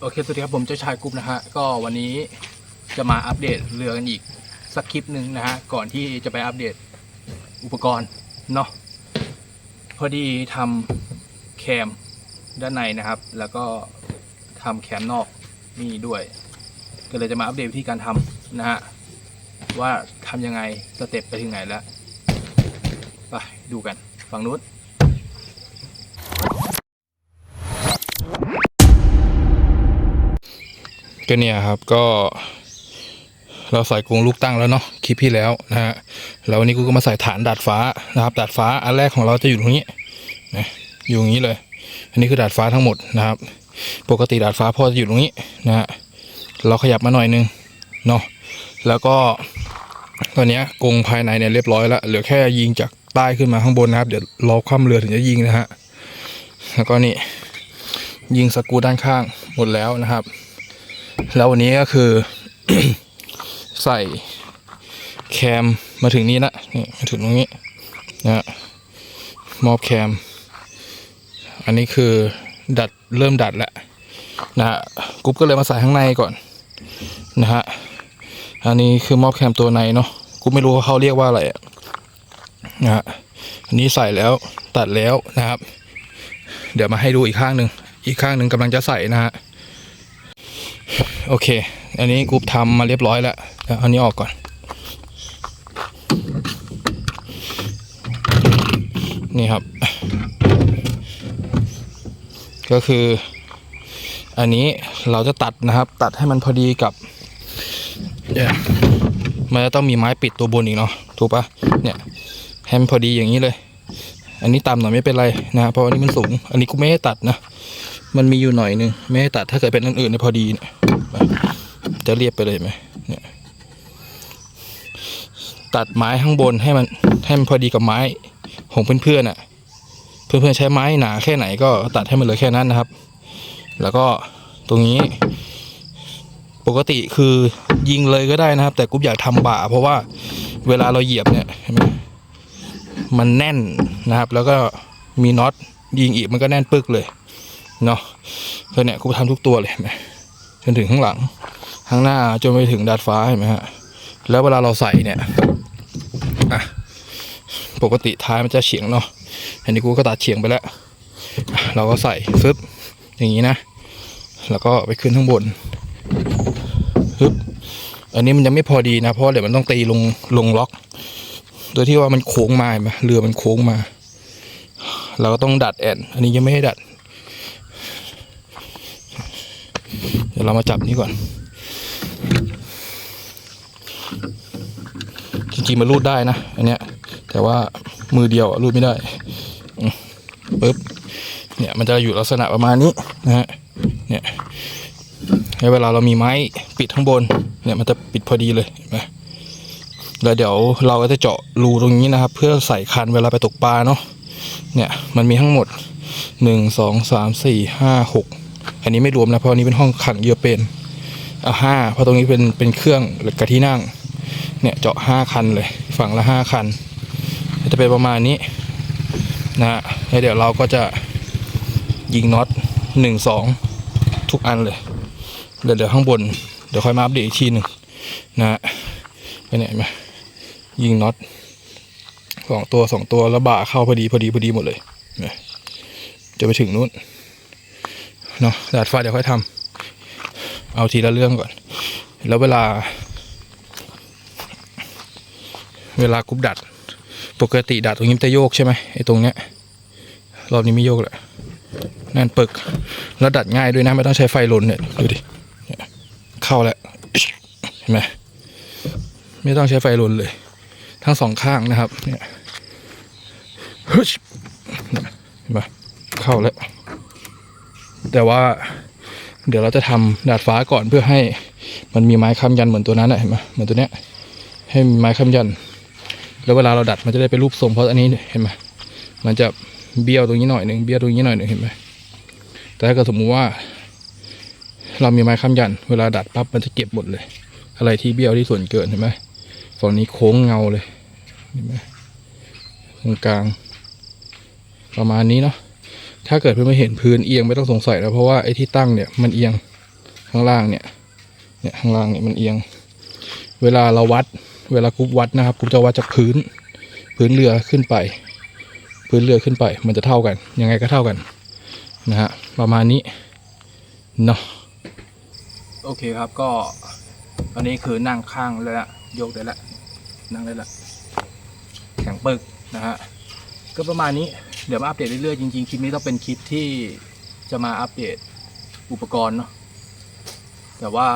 โอเคสวัสดีครับผมเจ้าชายกรุ๊ปนะฮะก็วันนี้จะมาอัปเดตเรือกันอีกสักคลิปหนึ่งนะฮะก่อนที่จะไปอัปเดตอุปกรณ์เนาะพอดีทำแคมด้านในนะครับ แล้วก็ทำแคมนอกนี่ด้วย ก็เลยจะมาอัปเดตวิธีการทำนะฮะว่าทำยังไงสเต็ปไปถึงไหนแล้วไปดูกันฝั่งนู้น ก็เนี่ยครับก็เราใส่กรงลูกตั้งแล้วเนาะคลิปที่แล้วนะฮะแล้ววันนี้กูก็มาใส่ฐานดาดฟ้านะครับดาดฟ้าอันแรกของเราจะอยู่ตรงนี้นะอยู่อย่างนี้เลย อันนี้คือดาดฟ้าทั้งหมดนะครับ ปกติดาดฟ้าพ่อจะอยู่ตรงนี้นะฮะเราขยับมาหน่อยนึงเนาะแล้วก็ตอนนี้กรงภายในเนี่ยเรียบร้อยแล้วเหลือแค่ยิงจากใต้ขึ้นมาข้างบนนะครับ เดี๋ยวรอคว่ำเรือถึงจะยิงนะฮะแล้วก็นี่ยิงสกูด้านข้างหมดแล้วนะครับ แล้ววันนี้ก็คือ ใส่แคมมาถึงนี้ละนี่มาถึงตรงนี้นะฮะมอบแคม อันนี้คือดัดเริ่มดัดแล้วนะฮะกุ๊บก็เลยมาใส่ข้างในก่อนนะฮะอันนี้คือมอบแคมตัวในเนาะกุ๊บไม่รู้ว่าเขาเรียกว่าอะไรนะฮะอันนี้ใส่แล้วตัดแล้วนะครับ เดี๋ยวมาให้ดูอีกข้างหนึ่งอีกข้างหนึ่งกำลังจะใส่นะฮะ โอเค อันนี้กรุ๊ปทำมาเรียบร้อยแล้วเดี๋ยวอาอันนี้ออกก่อน นี่ครับ ก็คือ อันนี้เราจะตัดนะครับ ตัดให้มันพอดีกับเนี่ยมันจะต้องมีไม้ปิดตัวบนอีกเนาะถูกปะเนี่ยให้มันพอดีอย่างนี้เลย อันนี้ต่ำหน่อยไม่เป็นไรนะเพราะอันนี้มันสูง อันนี้กูไม่ให้ตัดนะ มันมีอยู่หน่อยนึงไม่ให้ตัดถ้าเกิดเป็นอันอื่นเนี่ยพอดีเนี่ย จะเรียบไปเลยไหมเนี่ยตัดไม้ข้างบนให้มันให้มันพอดีกับไม้ของเพื่อนๆอะ เพื่อนๆใช้ไม้หนาแค่ไหนก็ตัดให้มันเหลือแค่นั้นนะครับ แล้วก็ตรงนี้ ปกติคือยิงเลยก็ได้นะครับ แต่กูอยากทำบ่า เพราะว่าเวลาเราเหยียบเนี่ยเห็นไหมมันแน่นนะครับ แล้วก็มีน็อตยิงอีกมันก็แน่นปึกเลยเนาะก็เนี่ยกูทำทุกตัวเลยนไหมจนถึงข้างหลัง ข้างหน้าจนไปถึงดาดฟ้าเห็นไหมฮะ แล้วเวลาเราใส่เนี่ยอะปกติท้ายมันจะเฉียงเนาะอันนี้กูก็ตัดเฉียงไปแล้ว เราก็ใส่ฟึบอย่างนี้นะ แล้วก็ไปขึ้นข้างบนฟึบอันนี้มันยังไม่พอดีนะ เพราะเดี๋ยวมันต้องตีลงลงล็อก โดยที่ว่ามันโค้งมาเห็นไหมเรือมันโค้งมา เราก็ต้องดัดแอนอันนี้ยังไม่ให้ดัด เดี๋ยวเรามาจับนี่ก่อน จริงๆมันรูดได้นะอันเนี้ย แต่ว่ามือเดียวรูดไม่ได้ปึ๊บเนี่ยมันจะอยู่ลักษณะประมาณนี้นะฮะเนี่ยแล้เวลาเรามีไม้ปิดข้างบน เนี่ยมันจะปิดพอดีเลยเห็นไหมแล้วเดี๋ยวเราก็จะเจาะรูตรงนี้นะครับ เพื่อใส่คันเวลาไปตกปลาเนาะเนี่ยมันมีทั้งหมดหนึ่งสองสามสี่ห้าหกอันนี้ไม่รวมนะเพราะอันนี้เป็นห้องขังเยอะเป็น เอาห้าเพราะตรงนี้เป็นเป็นเครื่องกับที่นั่ง เนี่ยเจาะห้าคันเลยฝั่งละห้าคัน จะเป็นประมาณนี้นะฮะแล้วเดี๋ยวเราก็จะยิงน็อตหนึ่งสองทุกอันเลยเดี๋ยวเดี๋ยวข้างบน เดี๋ยวค่อยมาอัปเดตอีกทีหนึ่งนะฮะไปไหนมายิงน็อตสองตัวสองตัวแล้วบ่าเข้าพอดีพอดีพอดีหมดเลยจะไปถึงนู้นเนาะดาดฟ้าเดี๋ยวค่อยทำ เอาทีละเรื่องก่อน แล้วเวลา เวลากรุ๊ปดัด ปกติดัดตรงนี้มันจะโยกใช่ไหมไอ้ตรงเนี้ยรอบนี้ไม่โยกเลยแน่นปึก แล้วดัดง่ายด้วยนะ ไม่ต้องใช้ไฟลนเนี่ยดูดิเข้าแล้วเห็นไหมไม่ต้องใช้ไฟลนเลย ทั้งสองข้างนะครับ เนี่ยเห็นไหมเข้าแล้ว แต่ว่า เดี๋ยวเราจะทำดาดฟ้าก่อนเพื่อให้มันมีไม้ค้ำยันเหมือนตัวนั้นเห็นไหมเหมือนตัวเนี้ย ให้มีไม้ค้ำยัน แล้วเวลาเราดัดมันจะได้เป็นรูปทรงเพราะอันนี้เห็นไหมมันจะเบี้ยวตรงนี้หน่อยหนึ่งเบี้ยวตรงนี้หน่อยหนึ่งเห็นไหมแต่ถ้าเกิดสมมุติว่า เรามีไม้ค้ำยัน เวลาดัดปั๊บมันจะเก็บหมดเลย อะไรที่เบี้ยวที่ส่วนเกินเห็นไหมฝั่งนี้โค้งเงาเลยเห็นไหมตรงกลาง ประมาณนี้เนาะ ถ้าเกิดเพื่อนไม่เห็นพื้นเอียงไม่ต้องสงสัยแล้วเพราะว่าไอ้ที่ตั้งเนี่ยมันเอียงข้างล่างเนี่ยเนี่ยข้างล่างเนี่ยมันเอียง เวลาเราวัด เวลากรุ๊ปวัดนะครับกรุ๊ปจะวัดจากพื้น พื้นเรือขึ้นไป พื้นเรือขึ้นไป มันจะเท่ากัน ยังไงก็เท่ากันนะฮะประมาณนี้เนาะโอเคครับก็ตอนนี้คือนั่งข้างเลยละโยกได้ละนั่งได้ละแข็งปึกนะฮะก็ประมาณนี้ เดี๋ยวมาอัปเดตเรื่อยๆจริงๆคลิปนี้ต้องเป็นคลิปที่จะมาอัปเดตอุปกรณ์เนาะแต่ว่า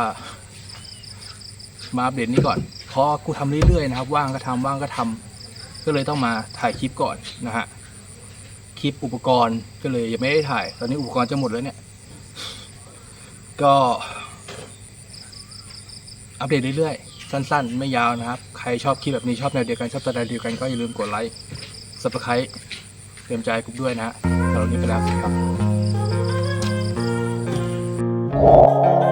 มาอัปเดตนี้ก่อนเพราะกูทำเรื่อยๆนะครับ ว่างก็ทำว่างก็ทำก็เลยต้องมาถ่ายคลิปก่อนนะฮะคลิปอุปกรณ์ก็เลยยังไม่ได้ถ่าย ตอนนี้อุปกรณ์จะหมดแล้วเนี่ย ก็อัปเดตเรื่อยๆ สั้นๆ ไม่ยาวนะครับ ใครชอบคลิปแบบนี้ชอบแนวเดียวกัน ชอบสไตล์เดียวกันก็อย่าลืมกดไลค์ subscribe เตรียมใจกรุ๊ปด้วยนะฮะสำรับนนี้ไปแล้วสสดีครับ